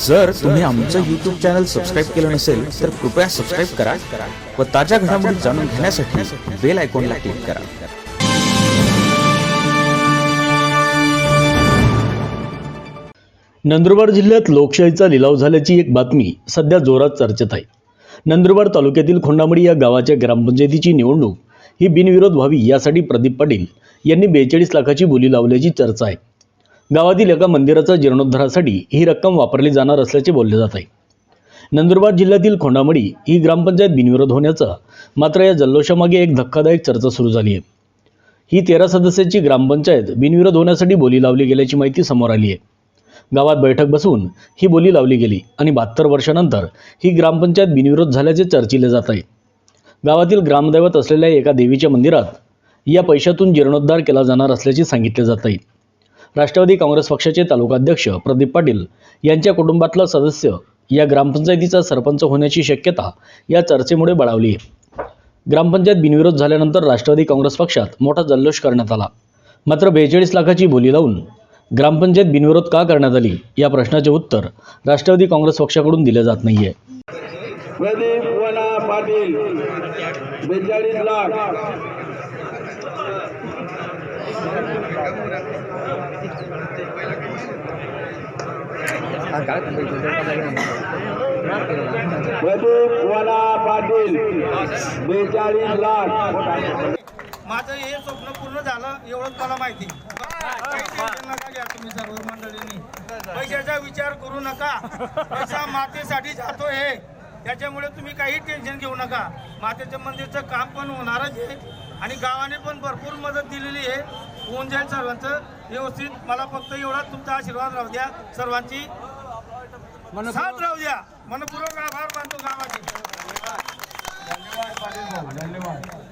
जर तुम्ही आमचं यूट्यूब चॅनल सबस्क्राईब केलं नसेल तर कृपया सबस्क्राईब करा व ताज्या घडामोडी जाणून घेण्यासाठी बेल आयकॉनला क्लिक करा. नंदुरबार जिल्ह्यात लोकशाहीचा लिलाव झाल्याची एक बातमी सध्या जोरात चर्चेत आहे. नंदुरबार तालुक्यातील खोंडामडी या गावाच्या ग्रामपंचायतीची निवडणूक ही बिनविरोध व्हावी यासाठी प्रदीप पाटील यांनी बेचाळीस लाखाची बोली लावल्याची चर्चा आहे. गावातील एका मंदिराचा जीर्णोद्धारासाठी ही रक्कम वापरली जाणार असल्याचे बोलले जात आहे. नंदुरबार जिल्ह्यातील खोंडामडी ही ग्रामपंचायत बिनविरोध होण्याचा मात्र या जल्लोषामागे एक धक्कादायक चर्चा सुरू झाली आहे. ही तेरा सदस्याची ग्रामपंचायत बिनविरोध होण्यासाठी बोली लावली गेल्याची माहिती समोर आली आहे. गावात बैठक बसवून ही बोली लावली गेली आणि बहात्तर वर्षानंतर ही ग्रामपंचायत बिनविरोध झाल्याचे चर्चिले जात आहे. गावातील ग्रामदैवत असलेल्या एका देवीच्या मंदिरात या पैशातून जीर्णोद्धार केला जाणार असल्याचे सांगितले जात आहे. राष्ट्रवादी काँग्रेस पक्षाचे तालुकाध्यक्ष प्रदीप पाटील यांच्या कुटुंबातला सदस्य या ग्रामपंचायतीचा सरपंच होण्याची शक्यता या चर्चेमुळे बळावली. आहे ग्रामपंचायत बिनविरोध झाल्यानंतर राष्ट्रवादी काँग्रेस पक्षात मोठा जल्लोष करण्यात आला. मात्र बेचाळीस लाखाची बोली लावून ग्रामपंचायत बिनविरोध का करण्यात आली या प्रश्नाचे उत्तर राष्ट्रवादी काँग्रेस पक्षाकडून दिले जात नाहीये. प्रदीप वना पाटील बेचाळीस लाख. पाटील बेचाळीस लाख माझं हे स्वप्न पूर्ण झालं एवढंच मला माहिती. नका घ्या तुम्ही सर्व मंडळींनी. पैशाचा विचार करू नका. पैसा मातेसाठी जातो हे. त्याच्यामुळे तुम्ही काही टेन्शन घेऊ नका. मातेच्या मंदिरचं काम पण होणारच आहे आणि गावाने पण भरपूर मदत दिलेली आहे. होऊन जाईल सर्वांचं. व्यवस्थित. मला फक्त एवढा तुमचा आशीर्वाद राहू द्या सर्वांची. साथ राहू द्या. मनपूर्वक आभार मानतो गावाचे. धन्यवाद धन्यवाद.